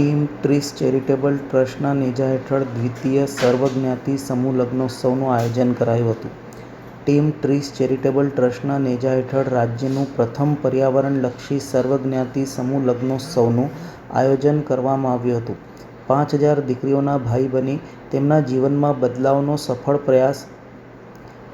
Team ટ્રીસ charitable ટ્રસ્ટના નેજા હેઠળ દ્વિતીય સર્વજ્ઞાતિ સમૂહ લગ્નોત્સવનું આયોજન કરાયું હતું. ટીમ ટ્રીસ ચેરિટેબલ ટ્રસ્ટના નેજા હેઠળ રાજ્યનું પ્રથમ પર્યાવરણલક્ષી સર્વજ્ઞાતિ સમૂહ લગ્નોત્સવનું આયોજન કરવામાં આવ્યું હતું. પાંચ હજાર દીકરીઓના ભાઈ બની તેમના જીવનમાં બદલાવનો સફળ પ્રયાસ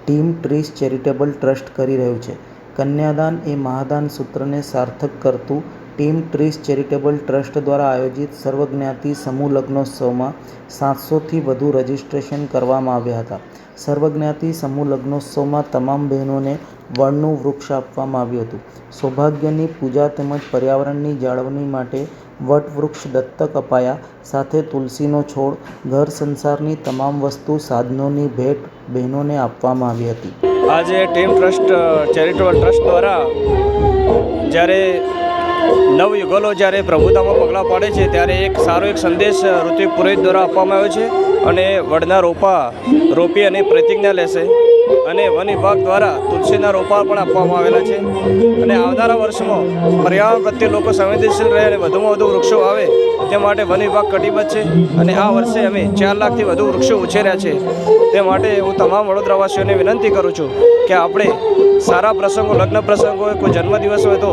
ટીમ ટ્રીસ ચેરિટેબલ ટ્રસ્ટ કરી રહ્યું છે. કન્યાદાન એ મહાદાન સૂત્રને સાર્થક કરતું ટીમ ટ્રીસ ચેરિટેબલ ટ્રસ્ટ દ્વારા આયોજિત સર્વજ્ઞાતિ સમૂહ લગ્નોત્સવમાં સાતસોથી વધુ રજીસ્ટ્રેશન કરવામાં આવ્યા હતા. સર્વજ્ઞાતિ સમૂહ લગ્નોત્સવમાં તમામ બહેનોને વડનું વૃક્ષ આપવામાં આવ્યું હતું. સૌભાગ્યની પૂજા તેમજ પર્યાવરણની જાળવણી માટે વટવૃક્ષ દત્તક અપાયા. સાથે તુલસીનો છોડ, ઘર સંસારની તમામ વસ્તુ, સાધનોની ભેટ બહેનોને આપવામાં આવી હતી. આજે ટીમ ટ્રસ્ટ, ચેરિટેબલ ટ્રસ્ટ દ્વારા જ્યારે નવયુગલો જ્યારે પ્રભુતામાં પગલાં પાડે છે, ત્યારે એક સારો એક સંદેશ, ઋત્વિક પુરોહિત દ્વારા આપવામાં આવ્યો છે અને વડના રોપા રોપી અને પ્રતિજ્ઞા લેશે. અને વન વિભાગ દ્વારા તુલસીના રોપા પણ આપવામાં આવેલા છે. અને આવનારા વર્ષમાં પર્યાવરણ પ્રત્યે લોકો સંવેદનશીલ રહે અને વધુમાં વધુ વૃક્ષો આવે તે માટે વન વિભાગ કટિબદ્ધ છે. અને આ વર્ષે અમે ચાર લાખથી વધુ વૃક્ષો ઉછેર્યા છે. તે માટે હું તમામ વડોદરાવાસીઓને વિનંતી કરું છું કે આપણે સારા પ્રસંગો લગ્ન પ્રસંગો હોય કોઈ જન્મદિવસ હોય તો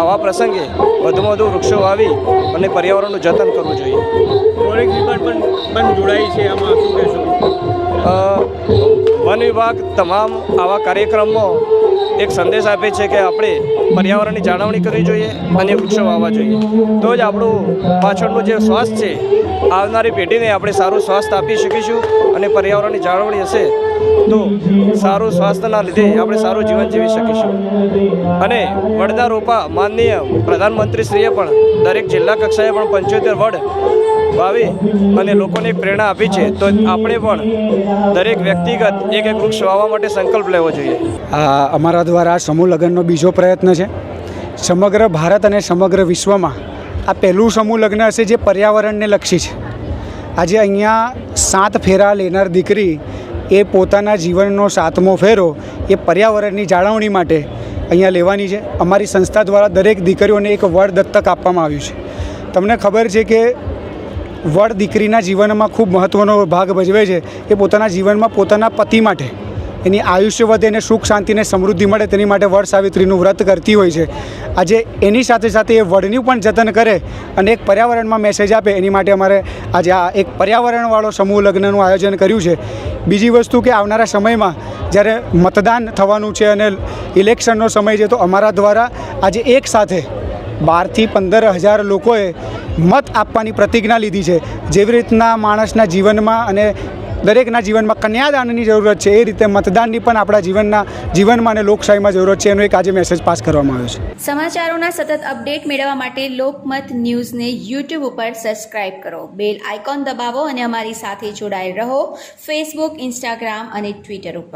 આવા પ્રસંગે વધુમાં વધુ વૃક્ષો વાવી અને પર્યાવરણનું જતન કરવું જોઈએ. ફોરેસ્ટ ડિપાર્ટમેન્ટ પણ જોડાય છે. આમાં શું કહેશો? અ, વન વિભાગ તમામ આવા કાર્યક્રમમાં એક સંદેશ આપે છે કે આપણે પર્યાવરણની જાળવણી કરવી જોઈએ અને વૃક્ષો વાવવા જોઈએ. તો જ આપણું પાછળનું જે સ્વાસ્થ્ય છે આવનારી પેઢીને આપણે સારું સ્વાસ્થ્ય આપી શકીશું અને પર્યાવરણની જાળવણી હશે તો સારું સ્વાસ્થ્યના લીધે આપણે સારું જીવન જીવી શકીશું. અને વડના રોપા માનનીય પ્રધાનમંત્રીશ્રીએ પણ દરેક જિલ્લા કક્ષાએ પણ પંચોતેર વડ વાવી અને લોકોને પ્રેરણા આપી છે, તો આપણે પણ દરેક વ્યક્તિગત એક એક વૃક્ષ વાવવા માટે સંકલ્પ લેવો જોઈએ. આ અમારા દ્વારા સમૂહ લગ્નનો બીજો પ્રયત્ન છે. સમગ્ર ભારત અને સમગ્ર વિશ્વમાં આ પહેલું સમૂહ લગ્ન હશે જે પર્યાવરણને લક્ષી છે. આજે અહીંયા સાત ફેરા લેનાર દીકરી એ પોતાના જીવનનો સાતમો ફેરો એ પર્યાવરણની જાળવણી માટે અહીંયા લેવાની છે. અમારી સંસ્થા દ્વારા દરેક દીકરીઓને એક વડ દત્તક આપવામાં આવ્યું છે. તમને ખબર છે કે વડ દીકરીના જીવનમાં ખૂબ મહત્ત્વનો ભાગ ભજવે છે. એ પોતાના જીવનમાં પોતાના પતિ માટે, એની આયુષ્ય વધે અને સુખ શાંતિને સમૃદ્ધિ મળે તેની માટે વડ સાવિત્રીનું વ્રત કરતી હોય છે. આજે એની સાથે સાથે એ વડનું પણ જતન કરે અને એક પર્યાવરણમાં મેસેજ આપે એની માટે અમારે આજે આ એક પર્યાવરણવાળો સમૂહ લગ્નનું આયોજન કર્યું છે. બીજી વસ્તુ કે આવનારા સમયમાં જ્યારે મતદાન થવાનું છે અને ઇલેક્શનનો સમય છે, તો અમારા દ્વારા આજે એક સાથે બારથી પંદર હજાર લોકોએ મત આપવાની પ્રતિજ્ઞા લીધી છે. જેવી રીતના માણસના જીવનમાં અને દરેકના જીવનમાં કન્યાદાનની જરૂરત છે, એ રીતે મતદાનની પણ આપણા જીવનના, જીવનમાં અને લોકશાહીમાં જરૂરત છે, એનો એક આજે મેસેજ પાસ કરવામાં આવ્યો છે. સમાચારોના સતત અપડેટ મેળવવા માટે લોકમત ન્યૂઝને યુટ્યુબ ઉપર સબસ્ક્રાઇબ કરો. બેલ આઇકોન દબાવો અને અમારી સાથે જોડાયેલ રહો. ફેસબુક ઇન્સ્ટાગ્રામ અને ટ્વિટર ઉપર.